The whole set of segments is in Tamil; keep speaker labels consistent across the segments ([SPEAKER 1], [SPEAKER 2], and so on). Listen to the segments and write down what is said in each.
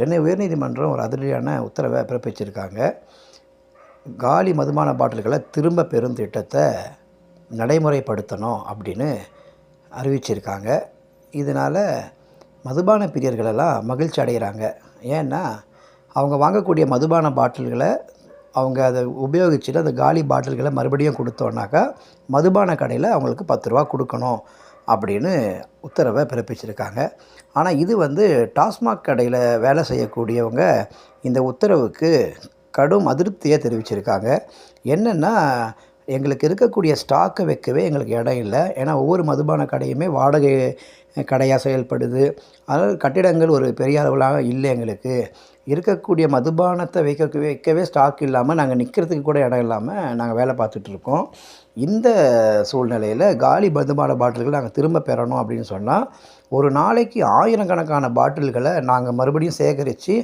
[SPEAKER 1] சென்னை உயர்நீதிமன்றம் ஒரு அதிரடியான உத்தரவை பிறப்பிச்சிருக்காங்க. காலி மதுபான பாட்டில்களை திரும்ப பெறும் திட்டத்தை நடைமுறைப்படுத்தணும் அப்படின்னு அறிவிச்சிருக்காங்க. இதனால் மதுபான பிரியர்களெல்லாம் மகிழ்ச்சி அடைகிறாங்க. ஏன்னா அவங்க வாங்கக்கூடிய மதுபான பாட்டில்களை அவங்க அதை உபயோகிச்சுட்டு அந்த காலி பாட்டில்களை மறுபடியும் கொடுத்தோன்னாக்கா மதுபான கடையில் அவங்களுக்கு பத்து ரூபா கொடுக்கணும். அப்படின்னு உத்தரவை பிறப்பிச்சிருக்காங்க. ஆனால் இது வந்து டாஸ்மாக் கடையில் வேலை செய்யக்கூடியவங்க இந்த உத்தரவுக்கு கடும் அதிருப்தியை தெரிவிச்சிருக்காங்க. என்னென்னா எங்களுக்கு இருக்கக்கூடிய ஸ்டாக்கை வைக்கவே எங்களுக்கு இடம் இல்லை. ஏன்னா ஒவ்வொரு மதுபான கடையுமே வாடகை கடையாக செயல்படுது. அதாவது கட்டிடங்கள் ஒரு பெரிய அளவிலாக இல்லை எங்களுக்கு. இருக்கக்கூடிய மதுபானத்தை வைக்க வைக்கவே ஸ்டாக் இல்லாமல் நாங்கள் நிற்கிறதுக்கு கூட இடம் இல்லாமல் நாங்கள் வேலை பார்த்துட்ருக்கோம் இந்த சூழ்நிலையில் காலி மதுபான பாட்டில்கள் நாங்கள் திரும்ப பெறணும் அப்படின்னு சொன்னால் ஒரு நாளைக்கு ஆயிரக்கணக்கான பாட்டில்களை நாங்கள் மறுபடியும் சேகரித்து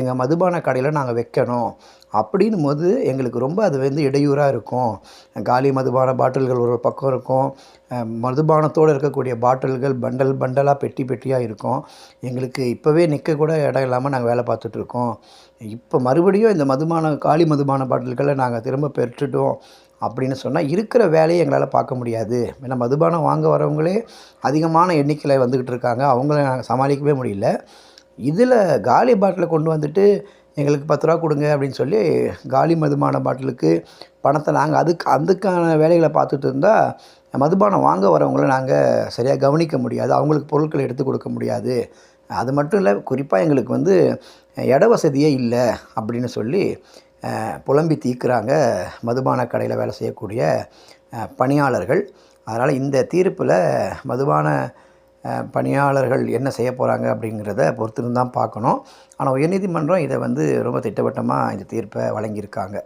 [SPEAKER 1] எங்கள் மதுபான கடையில் நாங்கள் வைக்கணும் அப்படின்னும் போது எங்களுக்கு ரொம்ப அது வந்து இடையூறாக இருக்கும். காலி மதுபான பாட்டில்கள் ஒரு பக்கம் இருக்கும். மதுபானத்தோடு இருக்கக்கூடிய பாட்டில்கள் பண்டல் பண்டலாக பெட்டி பெட்டியாக இருக்கும். எங்களுக்கு இப்போவே நிற்க கூட இடம் இல்லாமல் நாங்கள் வேலை பார்த்துட்ருக்கோம் இப்போ மறுபடியும் இந்த மதுபான காலி மதுபான பாட்டில்களை நாங்கள் திரும்ப பெற்றுட்டோம் அப்படின்னு சொன்னால் இருக்கிற வேலையை எங்களால் பார்க்க முடியாது. ஏன்னா மதுபானம் வாங்க வரவங்களே அதிகமான எண்ணிக்கையில் வந்துக்கிட்டு இருக்காங்க. அவங்கள நாங்கள் சமாளிக்கவே முடியல. இதில் காலி பாட்டிலை கொண்டு வந்துட்டு எங்களுக்கு பத்து ரூபா கொடுங்க அப்படின்னு சொல்லி காலி மதுமான பாட்டிலுக்கு பணத்தை நாங்கள் அதுக்கு அதுக்கான வேலைகளை பார்த்துட்டு இருந்தால் மதுபானம் வாங்க வரவங்கள நாங்கள் சரியாக கவனிக்க முடியாது. அவங்களுக்கு பொருட்களை எடுத்து கொடுக்க முடியாது. அது மட்டும் இல்லை குறிப்பாக எங்களுக்கு வந்து இட வசதியே இல்லை அப்படின்னு சொல்லி புலம்பி தீக்குறாங்க மதுபான கடையில் வேலை செய்யக்கூடிய பணியாளர்கள். அதனால் இந்த தீர்ப்பில் மதுபான பணியாளர்கள் என்ன செய்ய போகிறாங்க அப்படிங்கிறத பொறுத்திருந்து தான் பார்க்கணும். ஆனால் உயர்நீதிமன்றம் இதை வந்து ரொம்ப திட்டவட்டமாக இந்த தீர்ப்பை வழங்கியிருக்காங்க.